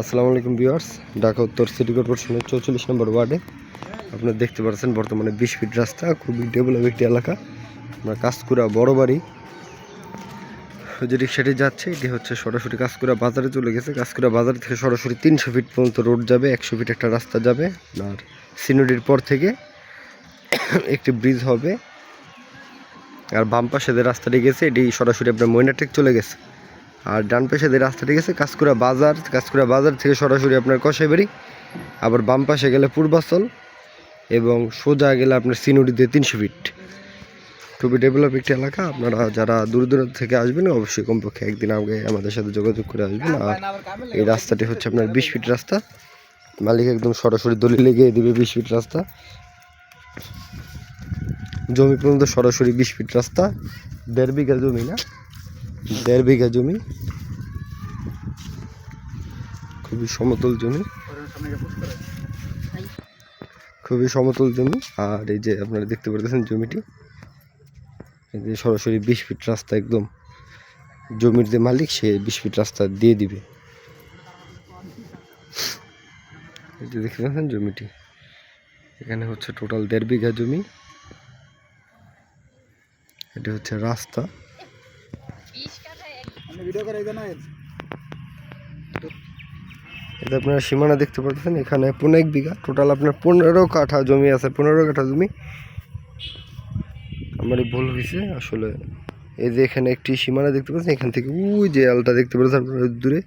আসসালামু আলাইকুম ভিউয়ার্স, ঢাকা উত্তর সিটি কর্পোরেশনের চৌচল্লিশ নম্বর ওয়ার্ডে। আপনারা দেখতে পাচ্ছেন, বর্তমানে বিশ ফিট রাস্তা, খুবই ডেভেলপ একটি এলাকা। আমরা কাজকুড়া বড় বাড়ি যে রিক্সাটি যাচ্ছে, এটি হচ্ছে সরাসরি কাজকুড়া বাজারে চলে গেছে। কাজকুড়া বাজার থেকে সরাসরি তিনশো ফিট পর্যন্ত রোড যাবে, একশো ফিট একটা রাস্তা যাবে। আর সিনুডির পর থেকে একটি ব্রিজ হবে। আর বাম পাশে যে রাস্তাটি গেছে, এটি সরাসরি আপনার ময়নাটেক চলে গেছে। আর ডান পাশে যে রাস্তাটি গেছে কাঁচকুড়া বাজার কাঁচকুড়া বাজার থেকে সরাসরি আপনার কষাইবাড়ি। আবার বাম পাশে গেলে পূর্বাচল এবং সোজা গেলে আপনার দিয়ে তিনশো ফিট। খুবই ডেভেলপ একটি এলাকা। আপনারা যারা দূর দূরান্ত থেকে আসবেন, অবশ্যই কমপক্ষে একদিন আগে আমাদের সাথে যোগাযোগ করে আসবেন। আর এই রাস্তাটি হচ্ছে আপনার বিশ ফিট রাস্তা। মালিক একদম সরাসরি দলিলে গিয়ে দিবে বিশ ফিট রাস্তা। জমি পর্যন্ত সরাসরি বিশ ফিট রাস্তা। দেড় বিঘা জমি না? দেড় বিঘা জমি। খুবই সমতল জমি। খুবই সমতল জমি। আর এই যে আপনারা দেখতে পারতেছেন জমিটি। এই যে সরাসরি বিশ ফিট রাস্তা একদম জমির যে মালিক, সে বিশ ফিট রাস্তা দিয়ে দিবে। দেখতে পাচ্ছেন জমিটি। এখানে হচ্ছে টোটাল দেড় বিঘা জমি। এটি হচ্ছে রাস্তা। এটা আপনারা সীমানা দেখতে পাচ্ছেন এখানে পনেক বিঘা। টোটাল আপনার পনেরো কাঠা জমি আছে, পনেরো কাঠা জমি। আমার ভুল হয়েছে, আসলে এই যে এখানে একটি সীমানা দেখতে পাচ্ছেন, এখান থেকে ওই যে আলটা দেখতে পাচ্ছেন আপনারা দূরে।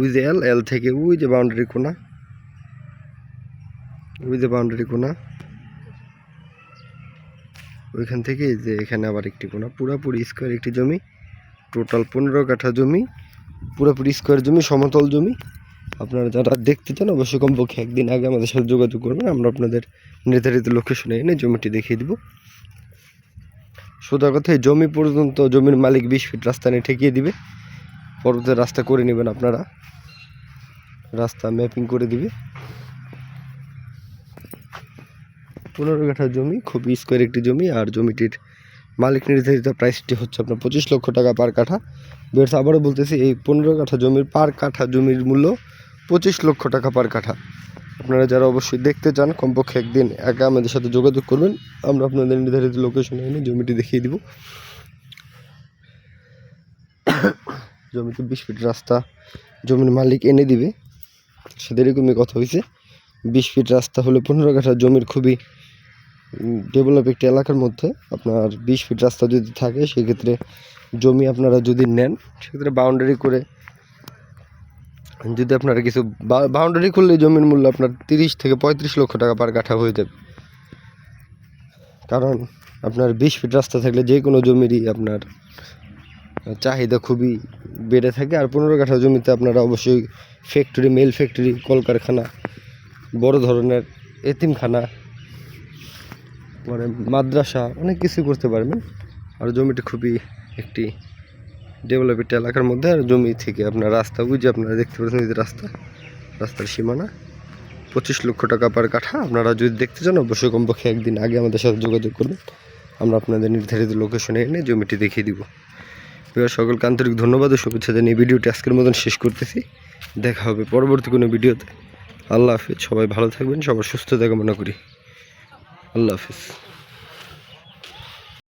ওই যে এল এল থেকে ওই যে বাউন্ডারি কোনা। ওই যে বাউন্ডারি কোনা। ওইখান থেকে যে এখানে আবার একটি কোনা, পুরাপুরি স্কোয়ার একটি জমি টোটাল পনেরো কাঠা জমি, পুরোপুরি স্কোয়ার জমি, সমতল জমি। আপনারা যারা দেখতে চান, অবশ্যই কমপক্ষে একদিন আগে আমাদের সাথে যোগাযোগ করবেন, আমরা আপনাদের নির্ধারিত লোকেশনে এনে জমিটি দেখিয়ে দিব। সোজা কথা জমি পর্যন্ত জমির মালিক বিশ ফিট রাস্তা নিয়ে ঠেকিয়ে দিবে। পরবর্তী রাস্তা করে নেবেন আপনারা। রাস্তা ম্যাপিং করে দিবে। পনেরো কাঠা জমি খুবই স্কোয়ার একটি জমি, আর জমিটির মালিক নির্ধারিত প্রাইসটি হচ্ছে আপনার পঁচিশ লক্ষ টাকা পার কাঠা। বেশ আবারও বলতেছি, এই পনেরো কাঠা জমির পার কাঠা জমির মূল্য পঁচিশ লক্ষ টাকা পার কাঠা। আপনারা যারা অবশ্যই দেখতে চান, কমপক্ষে একদিন একা আমাদের সাথে যোগাযোগ করবেন। আমরা আপনাদের নির্ধারিত লোকেশনে এনে জমিটি দেখিয়ে দিব। জমিতে বিশ ফিট রাস্তা, জমির মালিক এনে দিবে। সাথে এরকমই কথা হয়েছে বিশ ফিট রাস্তা হলে পনেরো কাঠা জমির খুবই ডেভেলপ একটি এলাকার মধ্যে। আপনার বিশ ফিট রাস্তা যদি থাকে, সেক্ষেত্রে জমি আপনারা যদি নেন, সেক্ষেত্রে বাউন্ডারি করে যদি আপনারা কিছু বাউন্ডারি করলে জমির মূল্য আপনার তিরিশ থেকে পঁয়ত্রিশ লক্ষ টাকা পার কাঠা হয়ে যাবে। কারণ আপনার বিশ ফিট রাস্তা থাকলে যে কোনো জমিরই আপনার চাহিদা খুবই বেড়ে থাকে। আর পনেরো কাঠা জমিতে আপনারা অবশ্যই ফ্যাক্টরি মেল ফ্যাক্টরি কলকারখানা বড় ধরনের এতিমখানা মানে মাদ্রাসা, অনেক কিছু করতে পারবেন আর জমিটা খুবই একটি ডেভেলপড এলাকার মধ্যে, আর জমি থেকে আপনার রাস্তা বুঝে আপনারা দেখতে পাচ্ছেন যে রাস্তা, রাস্তার সীমানা। পঁচিশ লক্ষ টাকা পার কাঠা। আপনারা যদি দেখতে চান, অবশ্যই কমপক্ষে একদিন আগে আমাদের সাথে যোগাযোগ করবেন আমরা আপনাদের নির্ধারিত লোকেশনে এনে জমিটি দেখিয়ে দিব। এবার সকলকে আন্তরিক ধন্যবাদ ও শুভেচ্ছা জানিয়ে ভিডিওটি আজকের মতন শেষ করতেছি। দেখা হবে পরবর্তী কোনো ভিডিওতে। আল্লাহ হাফিজ। সবাই ভালো থাকবেন সবার সুস্থতা মনে করি। আল্লাহ হাফিজ।